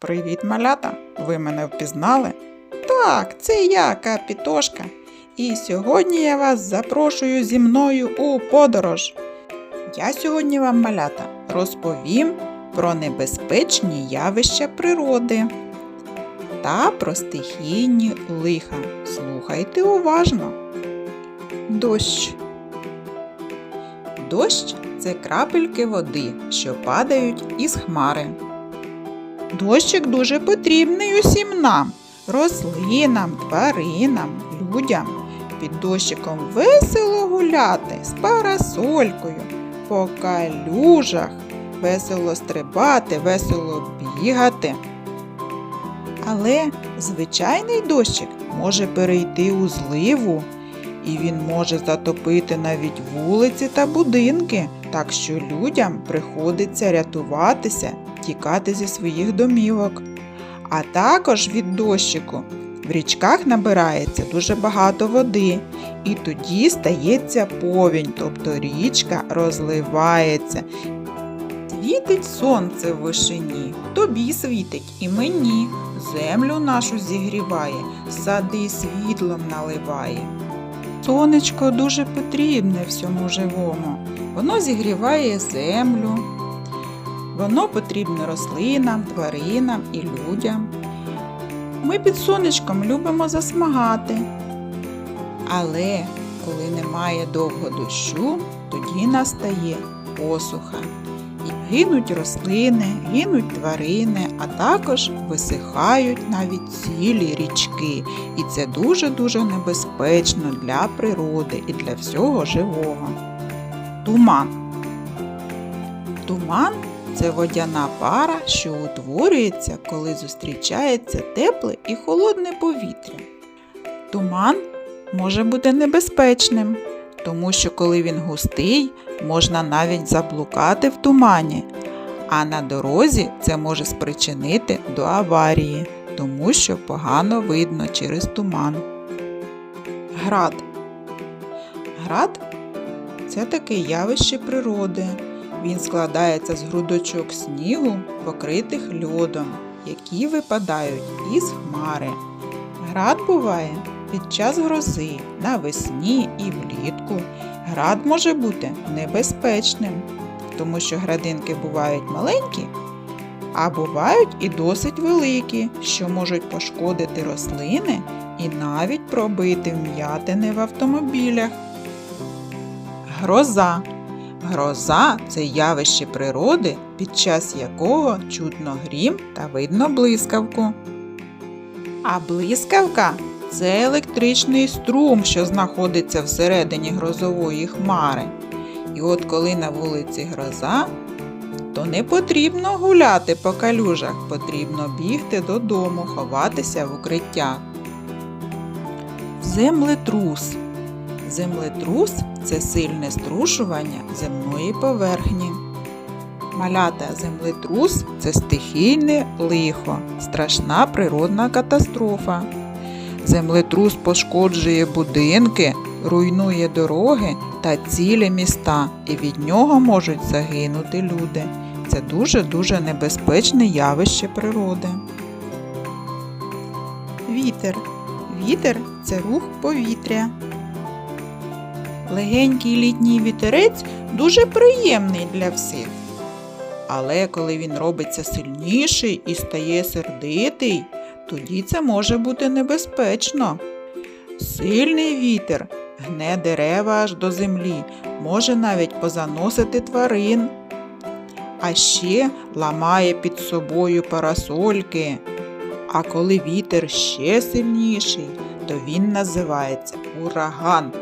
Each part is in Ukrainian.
Привіт, малята! Ви мене впізнали? Так, це я, Капітошка. І сьогодні я вас запрошую зі мною у подорож. Я сьогодні вам, малята, розповім про небезпечні явища природи та про стихійні лиха. Слухайте уважно. Дощ. Дощ це крапельки води, що падають із хмари. Дощик дуже потрібний усім нам, рослинам, тваринам, людям. Під дощиком весело гуляти з парасолькою, по калюжах, весело стрибати, весело бігати. Але звичайний дощик може перейти у зливу, і він може затопити навіть вулиці та будинки, так що людям приходиться рятуватися, тікати зі своїх домівок. А також від дощику в річках набирається дуже багато води, і тоді стається повінь, тобто річка розливається. Світить сонце в вишині, тобі світить і мені, землю нашу зігріває, сади світлом наливає. Сонечко дуже потрібне всьому живому. Воно зігріває землю, воно потрібне рослинам, тваринам і людям. Ми під сонечком любимо засмагати. Але коли немає довго дощу, тоді настає посуха. І гинуть рослини, гинуть тварини, а також висихають навіть цілі річки. І це дуже-дуже небезпечно для природи і для всього живого. Туман. Туман це водяна пара, що утворюється, коли зустрічається тепле і холодне повітря. Туман може бути небезпечним, тому що коли він густий, можна навіть заблукати в тумані, а на дорозі це може спричинити до аварії, тому що погано видно через туман. Град. Град це таке явище природи. Він складається з грудочок снігу, покритих льодом, які випадають із хмари. Град буває під час грози, навесні і влітку. Град може бути небезпечним, тому що градинки бувають маленькі, а бувають і досить великі, що можуть пошкодити рослини і навіть пробити вм'ятини в автомобілях. Гроза. Гроза це явище природи, під час якого чутно грім та видно блискавку. А блискавка це електричний струм, що знаходиться всередині грозової хмари. І от коли на вулиці гроза, то не потрібно гуляти по калюжах, потрібно бігти додому, ховатися в укриття. Землетрус. Землетрус це сильне струшування земної поверхні. Малята землетрус це стихійне лихо, страшна природна катастрофа. Землетрус пошкоджує будинки, руйнує дороги та цілі міста, і від нього можуть загинути люди. Це дуже-дуже небезпечне явище природи. Вітер. Вітер це рух повітря. Легенький літній вітерець дуже приємний для всіх. Але коли він робиться сильніший і стає сердитий, тоді це може бути небезпечно. Сильний вітер гне дерева аж до землі, може навіть позаносити тварин. А ще ламає під собою парасольки. А коли вітер ще сильніший, то він називається ураган.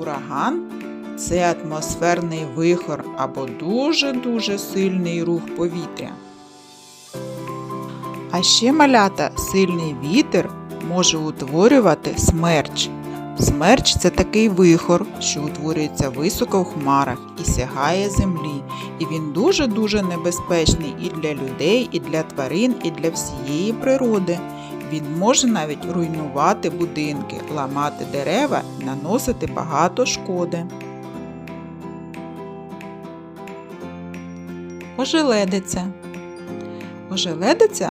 Ураган це атмосферний вихор або дуже-дуже сильний рух повітря. А ще малята сильний вітер може утворювати смерч. Смерч це такий вихор, що утворюється високо в хмарах і сягає землі. І він дуже-дуже небезпечний і для людей, і для тварин, і для всієї природи. Він може навіть руйнувати будинки, ламати дерева наносити багато шкоди. Ожеледиця. Ожеледиця